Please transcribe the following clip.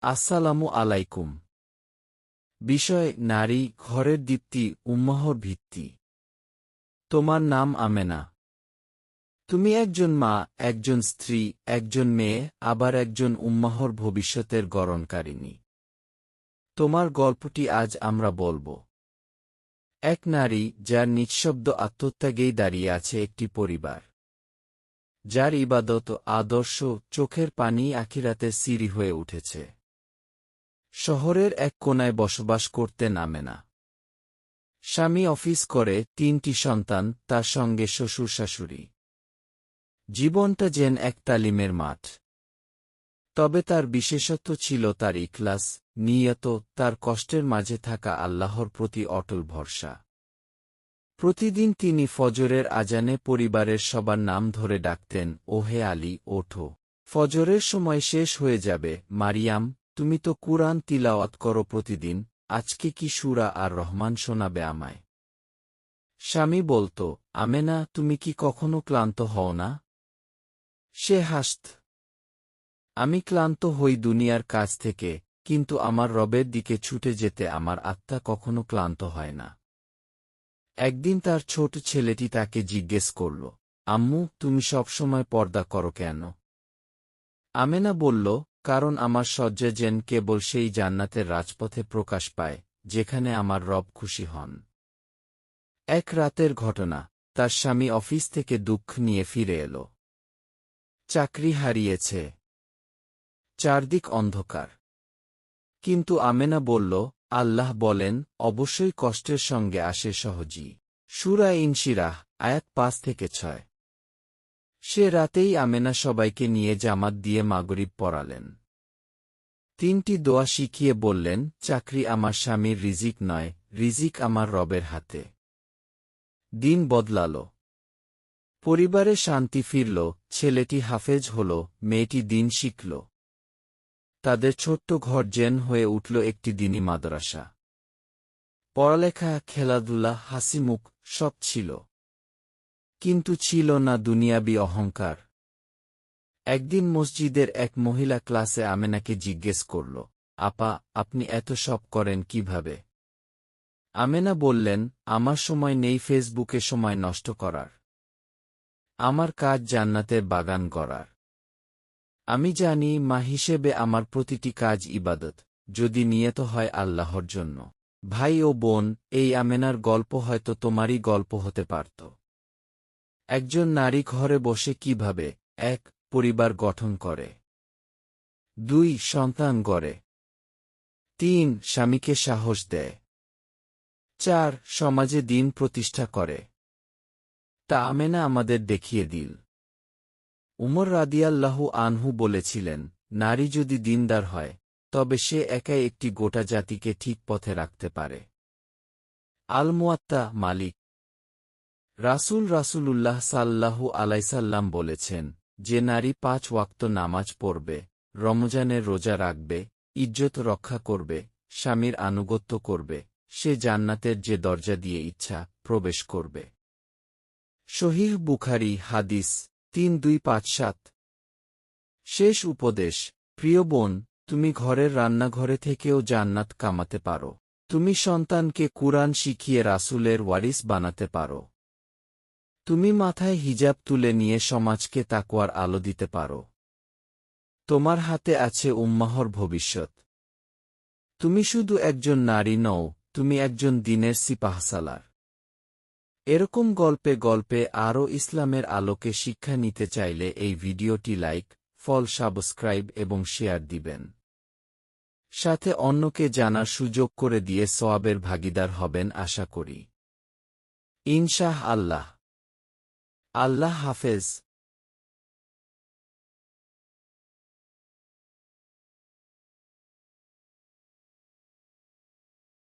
আসসালামু আলাইকুম। বিষয়, নারী, ঘরের দীপ্তি, উম্মাহর ভিত্তি। তোমার নাম আমেনা। তুমি একজন মা, একজন স্ত্রী, একজন মেয়ে, আবার একজন উম্মাহর ভবিষ্যতের গরণকারিণী তোমার গল্পটি আজ আমরা বলব। এক নারী, যার নিঃশব্দ আত্মত্যাগেই দাঁড়িয়ে আছে একটি পরিবার। যার ইবাদত, আদর্শ, চোখের পানি আখিরাতে সিরি হয়ে উঠেছে। শহরের এক কোনায় বসবাস করতে নামে না। স্বামী অফিস করে তিনটি সন্তান, তার সঙ্গে শ্বশুর শাশুড়ি। জীবনটা যেন এক তালিমের মাঠ। তবে তার বিশেষত্ব ছিল তার ইখলাস, নিয়ত, তার কষ্টের মাঝে থাকা আল্লাহর প্রতি অটল ভরসা। প্রতিদিন তিনি ফজরের আজানে পরিবারের সবার নাম ধরে ডাকতেন, ওহে আলী, ওঠো। ফজরের সময় শেষ হয়ে যাবে, মারিয়াম তুমি তো কুরআন তিলাওয়াত করো প্রতিদিন, আজকে কি সুরা আর রহমান শোনাবে আমায়? স্বামী বলত, আমেনা, তুমি কি কখনো ক্লান্ত হও না? সে হাসত, আমি ক্লান্ত হই দুনিয়ার কাজ থেকে, কিন্তু আমার রবের দিকে ছুটে যেতে আমার আত্মা কখনো ক্লান্ত হয় না। একদিন তার ছোট ছেলেটি তাকে জিজ্ঞেস করল, আম্মু, তুমি সবসময় পর্দা করো কেন? আমেনা বলল কারণ আমার শয্যা যেন কেবল সেই জান্নাতের রাজপথে প্রকাশ পায়, যেখানে আমার রব খুশি হন। এক রাতের ঘটনা, তার স্বামী অফিস থেকে দুঃখ নিয়ে ফিরে এল। চাকরি হারিয়েছে। চারদিক অন্ধকার। কিন্তু আমেনা বলল, আল্লাহ বলেন, অবশ্যই কষ্টের সঙ্গে আসে সহজী সুরা ইনশিরাহ, আয়াত পাঁচ থেকে ছয়। সে রাতেই আমেনা সবাইকে নিয়ে জামাত দিয়ে মাগরিব পড়ালেন। তিনটি দোয়া শিখিয়ে বললেন, চাকরি আমার স্বামীর রিজিক নয়, রিজিক আমার রবের হাতে। দিন বদলাল। পরিবারে শান্তি ফিরল, ছেলেটি হাফেজ হল, মেয়েটি দিন শিখল। তাদের ছোট্ট ঘর জেন হয়ে উঠল একটি দিনী মাদ্রাসা। পড়ালেখা, খেলাধুলা, হাসিমুখ, সব ছিল। কিন্তু ছিল না দুনিয়াবি অহংকার। একদিন মসজিদের এক মহিলা ক্লাসে আমেনাকে জিজ্ঞেস করল, আপা, আপনি এত সব করেন কীভাবে? আমেনা বললেন, আমার সময় নেই ফেসবুকে সময় নষ্ট করার। আমার কাজ জান্নাতের বাগান করার আমি জানি মা হিসেবে আমার প্রতিটি কাজ ইবাদত, যদি নিয়ত হয় আল্লাহর জন্য। ভাই ও বোন, এই আমেনার গল্প হয়তো তোমারই গল্প হতে পারত। একজন নারী ঘরে বসে কীভাবে এক পরিবার গঠন করে। দুই, সন্তান গড়ে। তিন, স্বামীকে সাহস দেয়। চার, সমাজে দিন প্রতিষ্ঠা করে। তা আমেনা আমাদের দেখিয়ে দিল। উমর রাদিয়াল্লাহু আনহু বলেছিলেন, নারী যদি দিনদার হয়, তবে সে একাই একটি গোটা জাতিকে ঠিক পথে রাখতে পারে। আলমোয়াত্তা মালিক। রাসুল রাসুলুল্লাহ সাল্লাহু আলাইসাল্লাম বলেছেন, যে নারী পাঁচ ওয়াক্ত নামাজ পড়বে, রমজানের রোজা রাখবে, ইজ্জত রক্ষা করবে, স্বামীর আনুগত্য করবে, সে জান্নাতের যে দরজা দিয়ে ইচ্ছা প্রবেশ করবে। শহীহ বুখারি হাদিস তিন দুই পাঁচ সাত। শেষ উপদেশ, প্রিয় বোন, তুমি ঘরের রান্নাঘরে থেকেও জান্নাত কামাতে পারো। তুমি সন্তানকে কুরআন শিখিয়ে রাসুলের ওয়ারিস বানাতে পারো। তুমি মাথায় হিজাব তুলে নিয়ে সমাজকে তাকুয়ার আলো দিতে পারো। তোমার হাতে আছে উম্মাহর ভবিষ্যৎ। তুমি শুধু একজন নারী নও, তুমি একজন দিনের সিপাহসালার। এরকম গল্পে গল্পে আরও ইসলামের আলোকে শিক্ষা নিতে চাইলে এই ভিডিওটি লাইক, ফল, সাবস্ক্রাইব এবং শেয়ার দিবেন। সাথে অন্যকে জানার সুযোগ করে দিয়ে সোয়াবের ভাগিদার হবেন আশা করি। ইনশাহ আল্লাহ আল্লাহ হাফেজ।